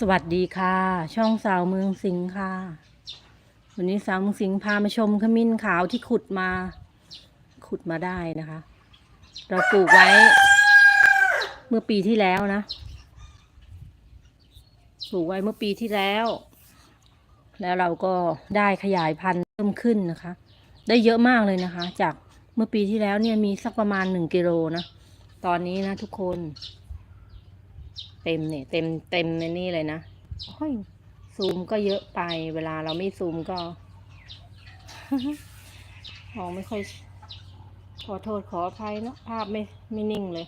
สวัสดีค่ะ ช่องสาวเมืองสิงห์ค่ะ วันนี้สาวเมืองสิงห์พามาชมขมิ้นขาวที่ขุดมา ขุดมาได้นะคะ เราปลูกไว้ เมื่อปีที่แล้วนะปลูกไว้เมื่อปีที่แล้ว แล้วเราก็ได้ขยายพันธุ์เพิ่มขึ้นนะคะ ได้เยอะมากเลยนะคะ จากเมื่อปีที่แล้วเนี่ยมีสักประมาณหนึ่งกิโลนะตอนนี้นะทุกคน เต็มเนี่ยเต็มเต็มในนี่เลยนะโอ้ยซูมก็เยอะไป เวลาเราไม่ซูมก็มองไม่ค่อย ขอโทษขออภัยเนาะภาพไม่ไม่นิ่งเลย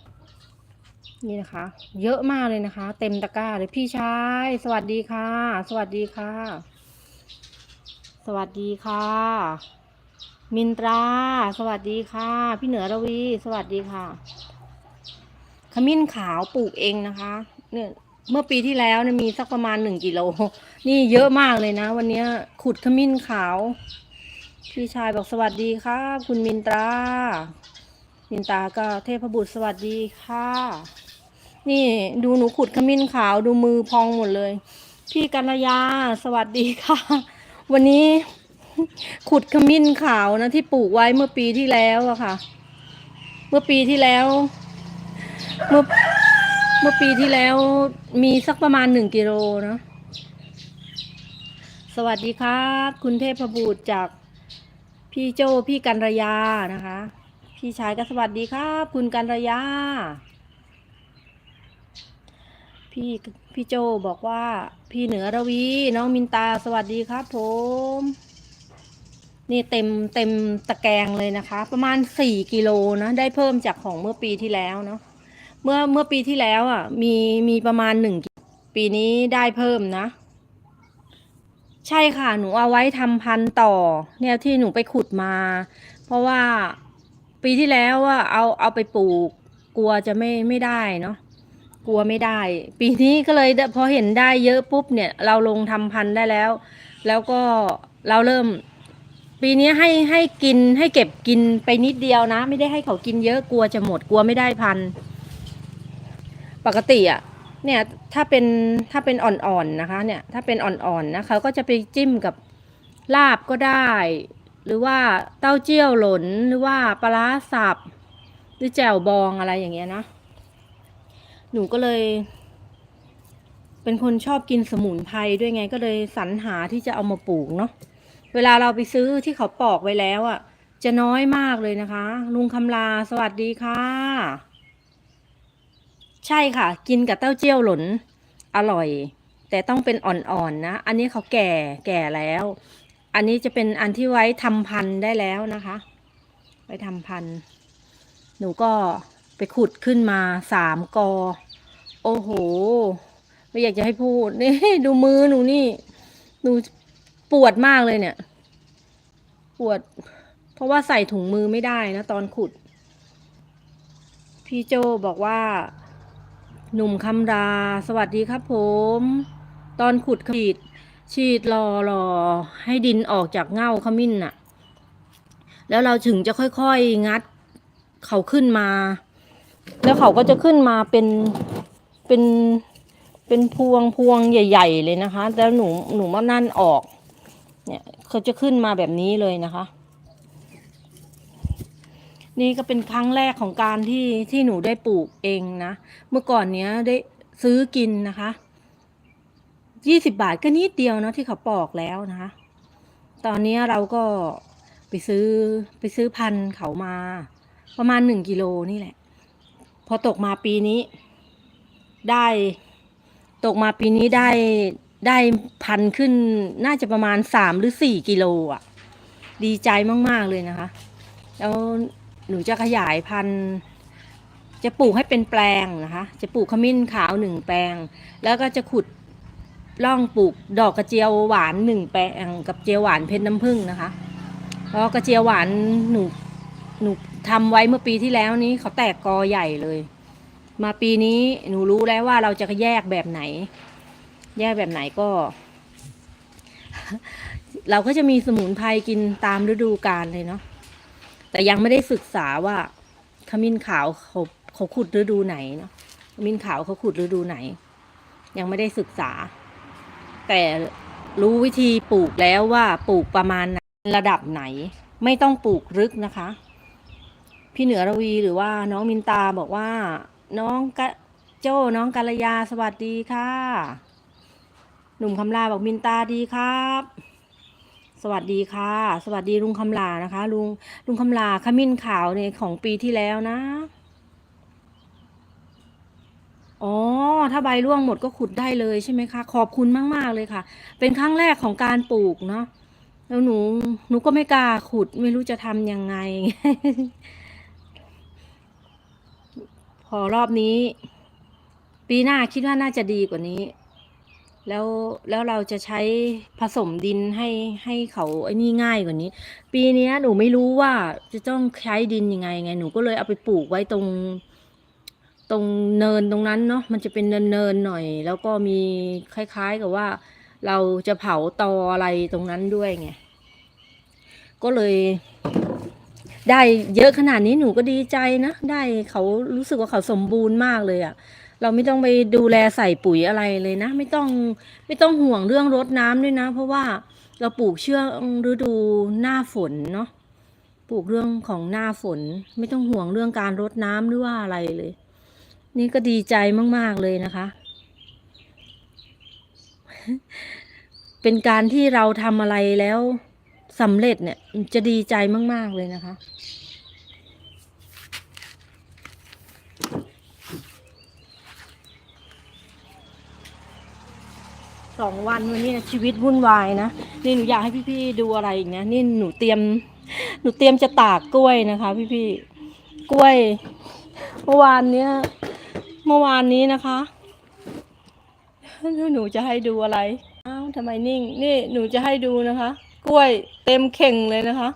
นี่นะคะ เยอะมากเลยนะคะ เต็มตะกร้าเลยพี่ชายสวัสดีค่ะ สวัสดีค่ะ สวัสดีค่ะ มินตรา สวัสดีค่ะ พี่เหนือระวี สวัสดีค่ะขมิ้นขาวปลูกเองนะคะ เนี่ยเมื่อปีที่แล้วเนี่ยมีสักประมาณหนึ่งกิโล นี่เยอะมากเลยนะ วันนี้ขุดขมิ้นขาว พี่ชายบอกสวัสดีครับคุณมินตรา มินตาก็เทพบุตรสวัสดีค่ะ นี่ดูหนูขุดขมิ้นขาวดูมือพองหมดเลย พี่กัญญาสวัสดีค่ะ วันนี้ขุดขมิ้นขาวนะที่ปลูกไว้เมื่อปีที่แล้วอะค่ะ เมื่อปีที่แล้ว เมื่อ เมื่อปีที่แล้วมีสักประมาณหนึ่งกิโลเนาะสวัสดีครับ คุณเทพบุตรจากพี่โจพี่กัญยานะคะ พี่ชายก็สวัสดีครับ คุณกัญยา พี่พี่โจบอกว่า พี่เหนือระวี น้องมินตาสวัสดีครับ ผม นี่เต็มเต็มตะแกรงเลยนะคะ ประมาณสี่กิโลนะ ได้เพิ่มจากของเมื่อปีที่แล้วเนาะ เมื่อเมื่อปีที่แล้วอะ มีมีประมาณหนึ่งปีนี้ได้เพิ่มนะ ใช่ค่ะ หนูเอาไว้ทำพันต่อ เนี่ยที่หนูไปขุดมา เพราะว่าปีที่แล้วอะเอาเอาไปปลูก กลัวจะไม่ไม่ได้เนาะกลัวไม่ได้ ปีนี้ก็เลยพอเห็นได้เยอะปุ๊บเนี่ย เราลงทำพันได้แล้ว แล้วก็เราเริ่ม ปีนี้ให้ให้กินให้เก็บกินไปนิดเดียวนะ ไม่ได้ให้เขากินเยอะกลัวจะหมดกลัวไม่ได้พันธุ์ ปกติอะเนี่ยถ้าเป็นถ้าเป็นอ่อนๆนะคะเนี่ยถ้าเป็นอ่อนๆนะเขาก็จะไปจิ้มกับลาบก็ได้ หรือว่าเต้าเจี้ยวหลนหรือว่าปลาร้าสับหรือแจ่วบองอะไรอย่างเงี้ยนะหนูก็เลย เป็นคนชอบกินสมุนไพรด้วยไงก็เลยสรรหาที่จะเอามาปลูกเนาะเวลาเราไปซื้อที่เขาปอกไว้แล้วอะ จะน้อยมากเลยนะคะ ลุงคำลาสวัสดีค่ะ ใช่ค่ะ กินกับเต้าเจี้ยวหลนอร่อย แต่ต้องเป็นอ่อนๆนะ อันนี้เขาแก่แก่แล้ว อันนี้จะเป็นอันที่ไว้ทำพันธุ์ได้แล้วนะคะ ไว้ทำพันธุ์หนูก็ไปขุดขึ้นมาสามกอ โอ้โห ไม่อยากจะให้พูดนี่ดูมือหนูนี่ หนูปวดมากเลยเนี่ย ปวด เพราะว่าใส่ถุงมือไม่ได้นะตอนขุด พี่โจบอกว่า หนุ่มคำรา สวัสดีครับผม ตอนขุดฉีด ฉีดรอรอให้ดินออกจากเง่าขมิ้นน่ะ แล้วเราถึงจะค่อยๆ งัดเขาขึ้นมา แล้วเขาก็จะขึ้นมาเป็นเป็นเป็นพวงพวงใหญ่ ๆ เลยนะคะ แล้วหนูหนูมานั่นออก เนี่ยเขาจะขึ้นมาแบบนี้เลยนะคะ นี่ก็เป็นครั้งแรกของการที่ที่หนูได้ปลูกเองนะ เมื่อก่อนเนี้ยได้ซื้อกินนะคะยี่สิบาทก็นิดเดียวเนาะที่เขาปอกแล้วนะคะ ตอนนี้เราก็ไปซื้อไปซื้อพันธุ์เขามา ประมาณหนึ่งกิโลนี่แหละ พอตกมาปีนี้ ได้ตกมาปีนี้ได้ได้พันขึ้นน่าจะประมาณสามหรือสี่กิโลอะ ดีใจมาก ๆ เลยนะคะ แล้ว หนูจะขยายพันธุ์ จะปลูกให้เป็นแปลงนะคะ จะปลูกขมิ้นขาวหนึ่งแปลง แล้วก็จะขุดร่องปลูกดอกกระเจียวหวานหนึ่งแปลงกับเจียวหวานเพชรน้ำผึ้งนะคะเพราะกระเจียวหวานหนูหนูทำไว้เมื่อปีที่แล้วนี้เขาแตกกอใหญ่เลย มาปีนี้หนูรู้แล้วว่าเราจะแยกแบบไหน แยกแบบไหนก็ เราก็จะมีสมุนไพรกินตามฤดูกาลเลยเนาะ แต่ยังไม่ได้ศึกษาว่าขมิ้นขาวเขาเขาขุดฤดูไหนเนาะขมิ้นขาวเขาขุดฤดูไหน ยังไม่ได้ศึกษา แต่รู้วิธีปลูกแล้วว่าปลูกประมาณระดับไหน ไม่ต้องปลูกลึกนะคะ พี่เหนือระวีหรือว่าน้องมินตาบอกว่า น้องกะโจ้น้องกัลยาสวัสดีค่ะ หนุ่มคำลาบอกมินตาดีครับ สวัสดีค่ะ สวัสดีลุงคำลานะคะ ลุงลุงคำลาขมิ้นขาวเนี่ยของปีที่แล้วนะ อ๋อ ถ้าใบร่วงหมดก็ขุดได้เลยใช่ไหมคะ ขอบคุณมาก ๆ เลยค่ะ เป็นครั้งแรกของการปลูกเนาะแล้วหนูหนูก็ไม่กล้าขุดไม่รู้จะทำยังไง พอรอบนี้ ปีหน้าคิดว่าน่าจะดีกว่านี้ แล้วแล้วเราจะใช้ผสมดินให้ให้เขาไอ้นี่ง่ายกว่านี้ ปีนี้หนูไม่รู้ว่าจะต้องใช้ดินยังไงไง หนูก็เลยเอาไปปลูกไว้ตรง ตรงเนินตรงนั้นเนาะมันจะเป็นเนินเนินหน่อย แล้วก็มีคล้ายๆกับว่า เราจะเผาตออะไรตรงนั้นด้วยไงก็เลยได้เยอะขนาดนี้หนูก็ดีใจนะ ได้เขารู้สึกว่าเขาสมบูรณ์มากเลยอะ เราไม่ต้องไปดูแลใส่ปุ๋ยอะไรเลยนะ ไม่ต้องไม่ต้องห่วงเรื่องรดน้ำด้วยนะ เพราะว่าเราปลูกเชื่องฤดูหน้าฝนเนาะปลูกเรื่องของหน้าฝน ไม่ต้องห่วงเรื่องการรดน้ำหรือว่าอะไรเลย นี่ก็ดีใจมากๆเลยนะคะ เป็นการที่เราทำอะไรแล้วสำเร็จเนี่ยจะดีใจมาก ๆ เลยนะคะ สองวันวันนี้นะชีวิตวุ่นวายนะนี่หนูอยากให้พี่ๆดูอะไรอีกนะนี่หนูเตรียม หนูเตรียมจะตากกล้วยนะคะ พี่ๆกล้วย เมื่อวานเนี้ยเมื่อวานนี้นะคะหนูจะให้ดูอะไรอ้าวทำไมนิ่ง นี่หนูจะให้ดูนะคะ กล้วยเต็มเข่งเลยนะคะ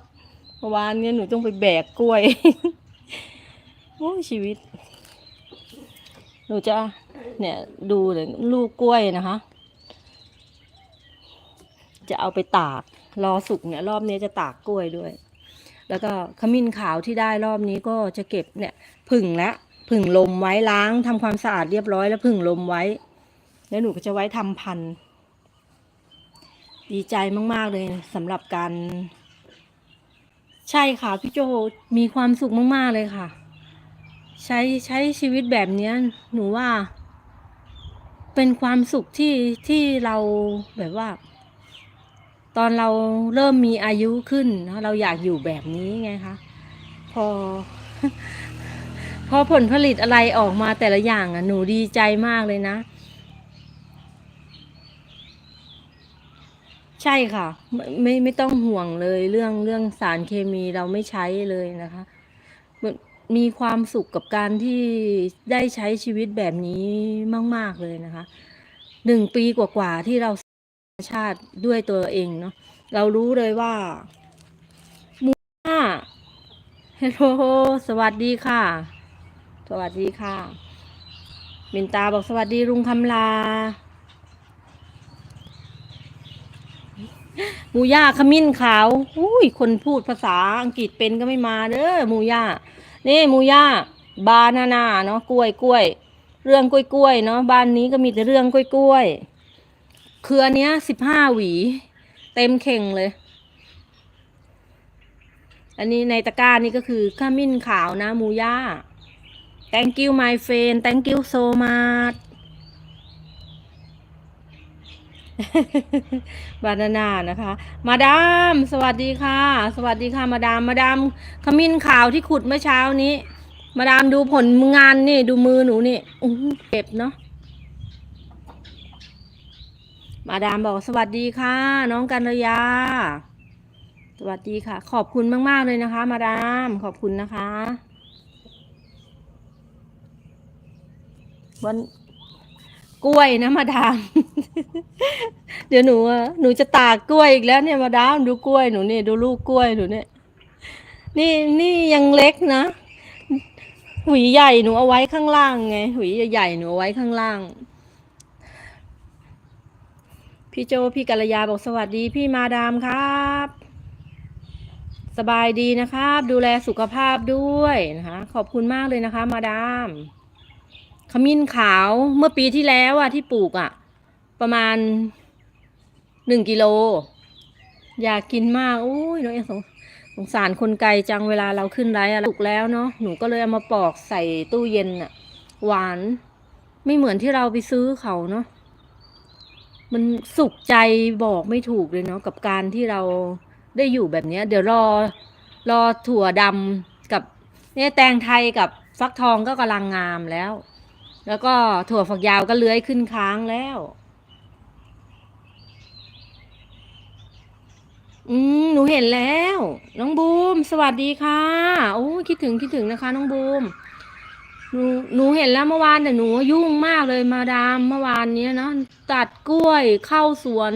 เมื่อวานเนี้ยหนูต้องไปแบกกล้วยโอ้ชีวิต หนูจะเนี่ยดูเลยลูกกล้วยนะคะ จะเอาไปตากรอสุกเนี่ยรอบนี้จะตากกล้วยด้วย แล้วก็ขมิ้นขาวที่ได้รอบนี้ก็จะเก็บเนี่ยผึ่งและผึ่งลมไว้ล้างทำความสะอาดเรียบร้อยแล้วผึ่งลมไว้ แล้วหนูก็จะไว้ทำพันธุ์ดีใจมาก ๆ เลยสำหรับการ ใช่ค่ะพี่โจมีความสุขมาก ๆ เลยค่ะ ใช้ใช้ชีวิตแบบเนี้ยหนูว่า เป็นความสุขที่ที่เราแบบว่า ตอนเราเริ่มมีอายุขึ้นเราอยากอยู่แบบนี้ไงคะพอ พอผลผลิตอะไรออกมาแต่ละอย่างอะหนูดีใจมากเลยนะ ใช่ค่ะ ไม่ไม่ไม่ต้องห่วงเลยเรื่องเรื่องสารเคมีเราไม่ใช้เลยนะคะมีความสุขกับการที่ได้ใช้ชีวิตแบบนี้มาก ๆ เลยนะคะหนึ่งปีกว่า ๆ ที่เรา ชาติด้วยตัวเองเนาะเรารู้เลยว่ามูน่าเฮลโลสวัสดีค่ะ สวัสดีค่ะมินตาบอกสวัสดีลุงคำลามูย่าขมิ้นขาว อุ้ย คนพูดภาษาอังกฤษเป็นก็ไม่มาเด้อมูย่า นี่มูย่า บานานาเนาะกล้วยกล้วย เรื่องกล้วยกล้วยเนาะบ้านนี้ก็มีแต่เรื่องกล้วยกล้วย เครือเนี้ยสิบห้าหวี เต็มเข่งเลย อันนี้ในตะกร้านี่ก็คือขมิ้นขาวนะมูย่า thank you my friend thank you so much บานาน่านะคะ มาดาม สวัสดีค่ะ สวัสดีค่ะมาดาม มาดามขมิ้นขาวที่ขุดเมื่อเช้านี้ มาดามดูผลงานนี่ ดูมือหนูนี่อื้อหือเก็บเนาะ มาดามบอกสวัสดีค่ะ น้องกัญยา สวัสดีค่ะ ขอบคุณมาก ๆ เลยนะคะ มาดามขอบคุณนะคะ วันกล้วยนะมาดาม เดี๋ยวหนูหนูจะตากกล้วยอีกแล้วเนี่ยมาดามดูกล้วยหนูนี่ดูลูกกล้วยหนูเนี่ยนี่นี่ยังเล็กนะหวีใหญ่หนูเอาไว้ข้างล่างไงหวีใหญ่หนูเอาไว้ข้างล่าง พี่โจพี่กัลยาบอกสวัสดีพี่มาดามครับ สบายดีนะครับ ดูแลสุขภาพด้วยนะคะ ขอบคุณมากเลยนะคะ มาดามขมิ้นขาวเมื่อปีที่แล้วอะที่ปลูกอะประมาณหนึ่งกิโล อยากกินมากอุ้ยน้องเอ็มสงสงสารคนไกลจังเวลาเราขึ้นไรอะสุกแล้วเนาะหนูก็เลยเอามาปอกใส่ตู้เย็นอะหวาน ไม่เหมือนที่เราไปซื้อเขาเนาะ มันสุขใจบอกไม่ถูกเลยเนาะกับการที่เราได้อยู่แบบนี้เดี๋ยวรอรอถั่วดำกับเนี่ยแตงไทยกับฟักทองก็กำลังงามแล้ว แล้วก็ถั่วฝักยาวก็เลื้อยขึ้นค้างแล้ว อืมหนูเห็นแล้ว น้องบูม สวัสดีค่ะ โอ้คิดถึงคิดถึงนะคะ น้องบูม หนูหนูเห็นแล้วเมื่อวานแต่หนูยุ่งมากเลยมาดามเมื่อวานเนี้ยเนาะตัดกล้วยเข้าสวน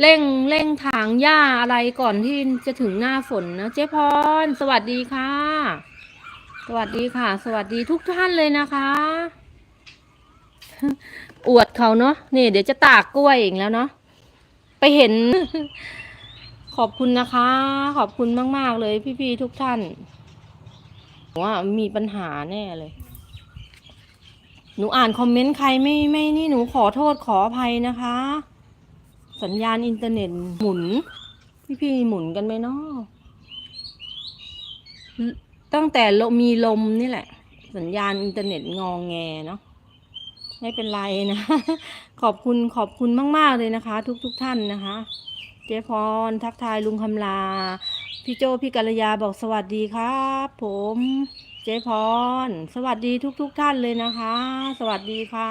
เร่งเร่งถางหญ้าอะไรก่อนที่จะถึงหน้าฝนนะเจ๊พร สวัสดีค่ะ สวัสดีค่ะ สวัสดีทุกท่านเลยนะคะ อวดเขาเนาะนี่ เดี๋ยวจะตากกล้วยอีกแล้วเนาะไปเห็น ขอบคุณนะคะ ขอบคุณมาก ๆ เลยพี่ ๆ ทุกท่านว่ามีปัญหาแน่เลย หนูอ่านคอมเมนต์ใครไม่ไม่นี่หนูขอโทษขออภัยนะคะ สัญญาณอินเทอร์เน็ตหมุน พี่ๆหมุนกันไหมเนาะตั้งแต่ลมมีลมนี่แหละ สัญญาณอินเทอร์เน็ตงองแงเนาะไม่เป็นไรนะ ขอบคุณขอบคุณมาก ๆ เลยนะคะ ทุก ๆทท่านนะคะ เจ๊พรทักทายลุงคำลา พี่โจพี่กัลยาบอกสวัสดีครับ ผมเจ๊พร สวัสดีทุกๆทท่านเลยนะคะ สวัสดีค่ะ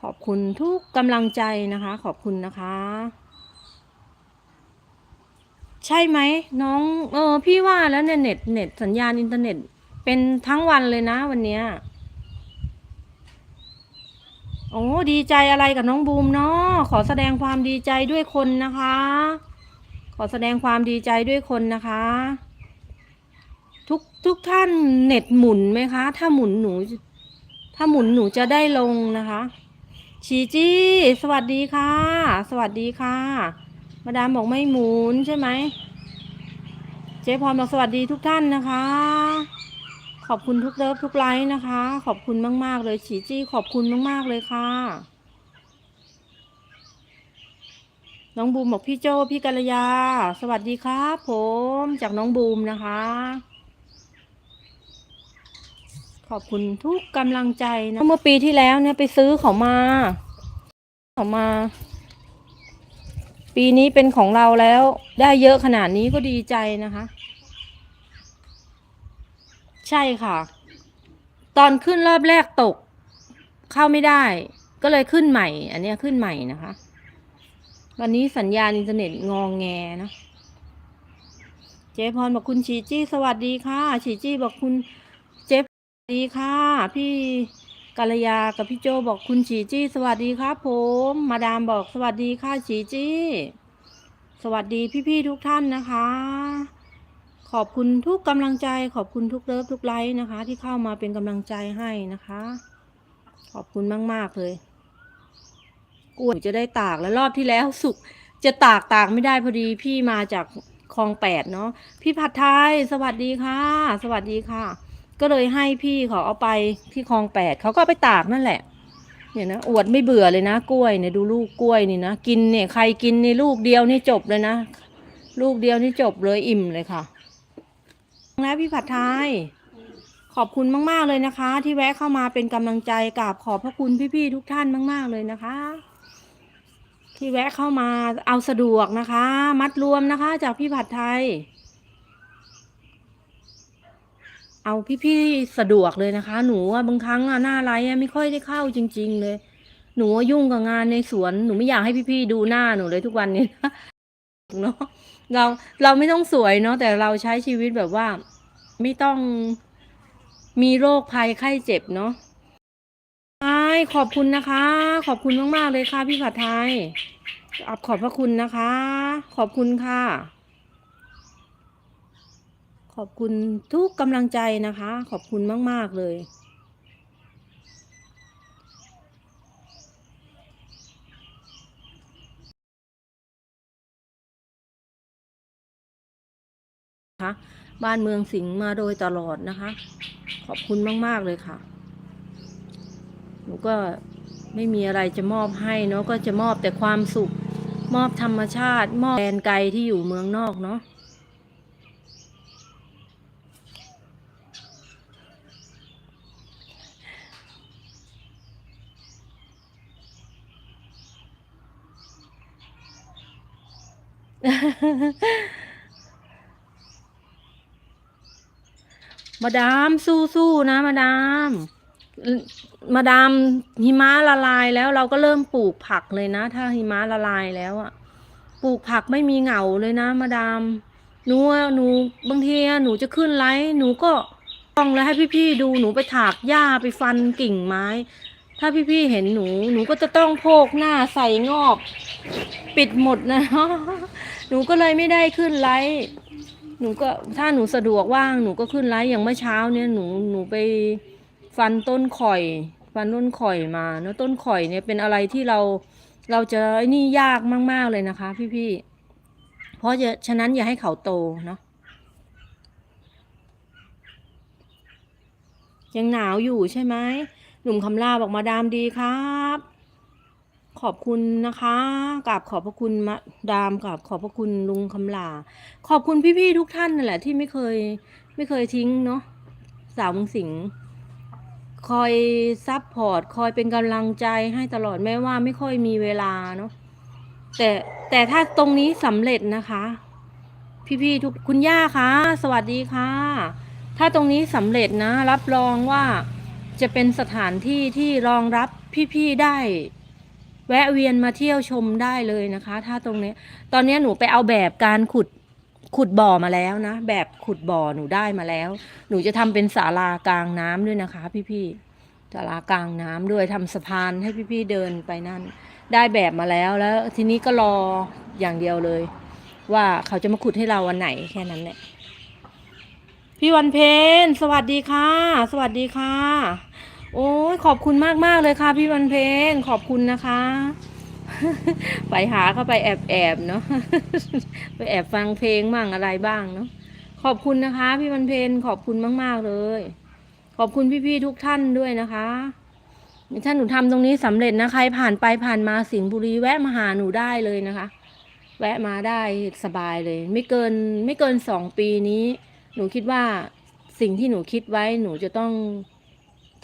ขอบคุณทุกกำลังใจนะคะ ขอบคุณนะคะ ใช่ไหมน้องเออพี่ว่าแล้วเนี่ยเน็ตเน็ตสัญญาณอินเทอร์เน็ตเป็นทั้งวันเลยนะวันเนี้ย โอ้ดีใจอะไรกับน้องบูมเนาะขอแสดงความดีใจด้วยคนนะคะ ขอแสดงความดีใจด้วยคนนะคะ ทุกทุกท่านเน็ตหมุนไหมคะ ถ้าหมุนหนู ถ้าหมุนหนูจะได้ลงนะคะชีจี้ สวัสดีค่ะ สวัสดีค่ะ มาดามบอกไม่หมุนใช่ไหม เจ๊พรบอกสวัสดีทุกท่านนะคะ ขอบคุณทุกเลิฟทุกไลค์นะคะ ขอบคุณมาก ๆ เลยฉีจี้ขอบคุณมาก ๆ เลยค่ะ น้องบูมบอกพี่โจพี่กัลยา สวัสดีครับผมจากน้องบูมนะคะ ขอบคุณทุกกำลังใจนะเมื่อปีที่แล้วเนี่ยไปซื้อเขามาเขามา ปีนี้เป็นของเราแล้วได้เยอะขนาดนี้ก็ดีใจนะคะ ใช่ค่ะ ตอนขึ้นรอบแรกตก เข้าไม่ได้ ก็เลยขึ้นใหม่ อันนี้ขึ้นใหม่นะคะ วันนี้สัญญาณอินเทอร์เน็ตงองแงนะเจ๊พรบอกคุณฉีจี้สวัสดีค่ะฉีจี้บอกคุณเจ๊สวัสดีค่ะ พี่กัลยากับพี่โจบอกคุณฉีจี้สวัสดีครับผมมาดามบอกสวัสดีค่ะฉีจี้ สวัสดีพี่ๆทุกท่านนะคะ ขอบคุณทุกกำลังใจ ขอบคุณทุกเลิฟทุกไลค์นะคะ ที่เข้ามาเป็นกำลังใจให้นะคะ ขอบคุณมาก ๆ เลยกล้วยจะได้ตากแล้วรอบที่แล้วสุกจะตากตากไม่ได้พอดีพี่มาจากคลองแปดเนาะพี่ผัดไทยสวัสดีค่ะ สวัสดีค่ะ ก็เลยให้พี่เขาเอาไปที่คลองแปดเขาก็ไปตากนั่นแหละเนี่ยนะอวดไม่เบื่อเลยนะกล้วยเนี่ยดูลูกกล้วยนี่นะกินเนี่ยใครกินในลูกเดียวนี่จบเลยนะ ลูกเดียวนี่จบเลยอิ่มเลยค่ะ นะพี่ผัดไทย ขอบคุณมาก ๆ เลยนะคะ ที่แวะเข้ามาเป็นกำลังใจกราบขอบพระคุณพี่ๆทุกท่านมาก ๆ เลยนะคะ ที่แวะเข้ามาเอาสะดวกนะคะ มัดรวมนะคะ จากพี่ผัดไทย เอาพี่ๆสะดวกเลยนะคะ หนูบางครั้งอะหน้าไลฟ์อะไม่ค่อยได้เข้าจริง ๆ เลย หนูยุ่งกับงานในสวนหนูไม่อยากให้พี่ๆดูหน้าหนูเลยทุกวันนี้นะเนาะ เราเราไม่ต้องสวยเนาะแต่เราใช้ชีวิตแบบว่า ไม่ต้องมีโรคภัยไข้เจ็บเนาะใช่ขอบคุณนะคะ ขอบคุณมาก ๆ เลยค่ะพี่ผัดไทยอบขอบพระคุณนะคะ ขอบคุณค่ะ ขอบคุณทุกกำลังใจนะคะ ขอบคุณมาก ๆ เลย นะคะ บ้านเมืองสิงห์มาโดยตลอดนะคะ ขอบคุณมาก ๆ เลยค่ะ หนูก็ไม่มีอะไรจะมอบให้เนาะก็จะมอบแต่ความสุข มอบธรรมชาติ มอบแดนไกลที่อยู่เมืองนอกเนาะ มาดามสู้ๆนะมาดามมาดามหิมะละลายแล้วเราก็เริ่มปลูกผักเลยนะ ถ้าหิมะละลายแล้วอะปลูกผักไม่มีเหงาเลยนะ มาดามหนูหนูบางทีหนูจะขึ้นไลฟ์หนูก็ต้องเลยให้พี่ๆดูหนูไปถากหญ้าไปฟันกิ่งไม้ ถ้าพี่ๆเห็นหนูหนูก็จะต้องโพกหน้าใส่งอบ ปิดหมดนะ หนูก็เลยไม่ได้ขึ้นไลฟ์ หนูก็ถ้าหนูสะดวกว่างหนูก็ขึ้นไลฟ์อย่างเมื่อเช้าเนี่ยหนูหนูไปฟันต้นข่อย ฟันต้นข่อยมาเนอะต้นข่อยเนี่ยเป็นอะไรที่เราเราจะไอ้นี่ยากมาก ๆเลยนะคะ พี่ๆเพราะจะฉะนั้นอย่าให้เขาโตเนาะยังหนาวอยู่ใช่ไหมหนุ่มคำลาบอกมาดามดีครับ ขอบคุณนะคะกราบขอบพระคุณมาดามกราบขอบพระคุณลุงคำลา ขอบคุณพี่ๆทุกท่านนั่นแหละ ที่ไม่เคยไม่เคยทิ้งเนาะสาวงสิงคอยซับพอร์ตคอยเป็นกำลังใจให้ตลอดแม้ว่าไม่ค่อยมีเวลาเนาะแต่แต่ถ้าตรงนี้สำเร็จนะคะ พี่ๆทุกคุณย่าคะสวัสดีค่ะ ถ้าตรงนี้สำเร็จนะ รับรองว่าจะเป็นสถานที่ที่รองรับพี่ๆได้ แวะเวียนมาเที่ยวชมได้เลยนะคะ ถ้าตรงนี้ ตอนนี้หนูไปเอาแบบการขุดขุดบ่อมาแล้วนะ แบบขุดบ่อหนูได้มาแล้ว หนูจะทำเป็นศาลากลางน้ำด้วยนะคะ พี่ๆศาลากลางน้ำด้วยทำสะพานให้พี่ๆเดินไปนั่น ได้แบบมาแล้วแล้ว ทีนี้ก็รออย่างเดียวเลย ว่าเขาจะมาขุดให้เราวันไหนแค่นั้นแหละพี่วันเพนสวัสดีค่ะ สวัสดีค่ะ โอ้ยขอบคุณมากมากเลยค่ะพี่วันเพนขอบคุณนะคะ ไปหาเข้าไปแอบแอบๆเนาะไปแอบฟังเพลงบ้างอะไรบ้างเนาะขอบคุณนะคะ พี่วันเพนขอบคุณมาก ๆ เลย ขอบคุณพี่ๆทุกท่านด้วยนะคะถ้าหนูทำตรงนี้สำเร็จนะใครผ่านไปผ่านมาสิงห์บุรีแวะมาหาหนูได้เลยนะคะ แวะมาได้สบายเลย ไม่เกินไม่เกินสองปีนี้ หนูคิดว่าสิ่งที่หนูคิดไว้หนูจะต้อง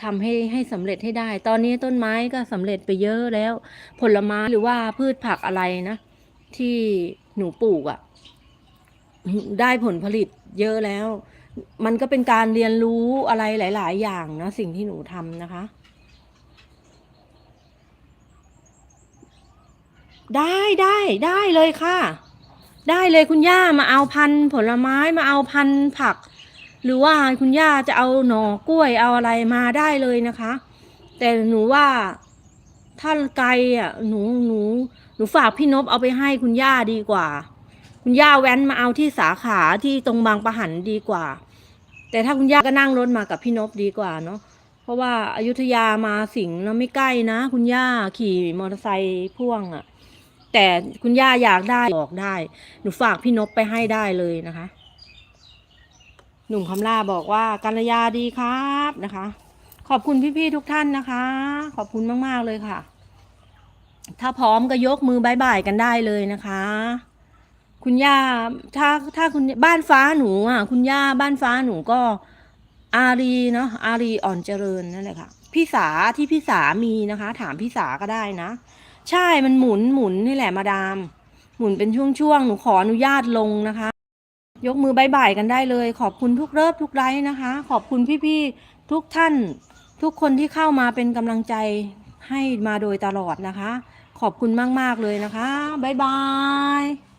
ทำให้ให้สำเร็จให้ได้ ตอนนี้ต้นไม้ก็สำเร็จไปเยอะแล้ว ผลไม้หรือว่าพืชผักอะไรนะ ที่หนูปลูกอะ่ะ ได้ผลผลิตเยอะแล้ว มันก็เป็นการเรียนรู้อะไรหลาย ๆ อย่างนะ สิ่งที่หนูทำนะคะ ได้ได้ได้เลยค่ะ ได้เลยคุณย่ามาเอาพันธุ์ผลไม้มาเอาพันธุ์ผัก หรือว่าคุณย่าจะเอาหน่อกล้วยเอาอะไรมาได้เลยนะคะ แต่หนูว่าถ้าไกลอะหนูหนูหนูฝากพี่นพเอาไปให้คุณย่าดีกว่า คุณย่าแว้นมาเอาที่สาขาที่ตรงบางประหันดีกว่า แต่ถ้าคุณย่าก็นั่งรถมากับพี่นพดีกว่าเนาะเพราะว่าอายุทยามาสิงห์นะไม่ใกล้นะ คุณย่าขี่มอเตอร์ไซค์พ่วงอะแต่คุณย่าอยากได้บอกได้ หนูฝากพี่นพไปให้ได้เลยนะคะ หนุ่มคำลาบอกว่ากัลยาดีครับนะคะ ขอบคุณพี่ๆทุกท่านนะคะ ขอบคุณมากๆเลยค่ะ ถ้าพร้อมก็ยกมือบายบายกันได้เลยนะคะ คุณย่าถ้าถ้าคุณบ้านฟ้าหนูอะ คุณย่าบ้านฟ้าหนูก็อารีเนาะอารีอ่อนเจริญนั่นแหละค่ะพี่สาที่พี่สามีนะคะ ถามพี่สาก็ได้นะ ใช่มันหมุนหมุนนี่แหละมาดาม หมุนเป็นช่วงๆหนูขออนุญาตลงนะคะ ยกมือบายบายกันได้เลย ขอบคุณทุกเลิบทุกไลค์นะคะ ขอบคุณพี่ๆทุกท่าน ทุกคนที่เข้ามาเป็นกำลังใจให้มาโดยตลอดนะคะ ขอบคุณมาก ๆ เลยนะคะบายบาย